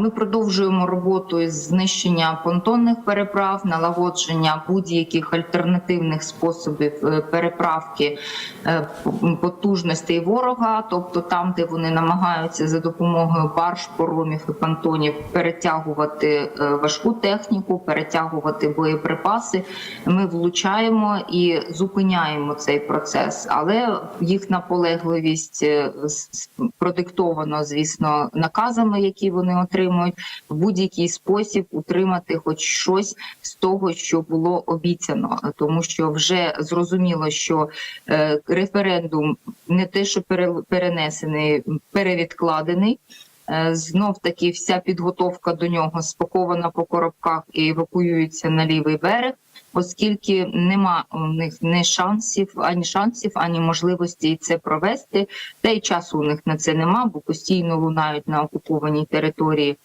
Ми продовжуємо роботу із знищення понтонних переправ, налагодження будь-яких альтернативних способів е, переправки е, потужностей ворога, тобто там, де вони намагаються за допомогою барж, поромів і понтонів перетягувати е, важку техніку, перетягувати боєприпаси. Ми влучаємо і зупиняємо цей процес, але їх наполегливість продиктовано, звісно, наказами, які вони отримують, в будь-який спосіб утримати хоч щось з того, що було обіцяно, тому що вже зрозуміло, що е, референдум не те, що перенесений, перевідкладений. Е, Знов таки вся підготовка до нього спакована по коробках і евакуюється на лівий берег, оскільки нема у них ні шансів, ані шансів, ані можливості це провести. Та й часу у них на це нема, бо постійно лунають на окупованій території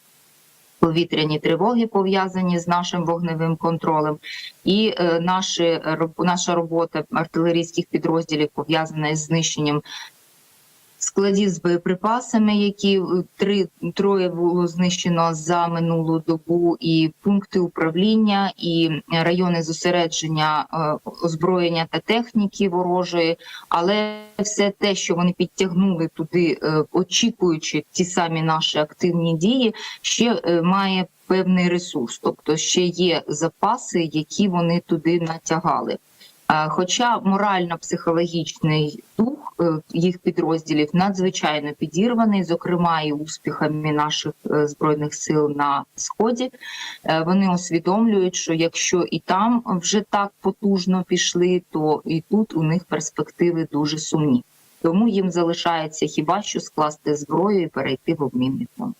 повітряні тривоги пов'язані з нашим вогневим контролем, і е, наші наша робота артилерійських підрозділів пов'язана із знищенням складів з боєприпасами, які е, три троє було знищено за минулу добу, і пункти управління, і райони зосередження е, озброєння та техніки ворожої. Але все те, що вони підтягнули туди, е, очікуючи ті самі наші активні дії, ще має певний ресурс, тобто ще є запаси, які вони туди натягали. Хоча морально-психологічний дух їх підрозділів надзвичайно підірваний, зокрема і успіхами наших е, збройних сил на сході, Е, вони усвідомлюють, що якщо і там вже так потужно пішли, то і тут у них перспективи дуже сумні. Тому їм залишається хіба що скласти зброю і перейти в обмінний фонд.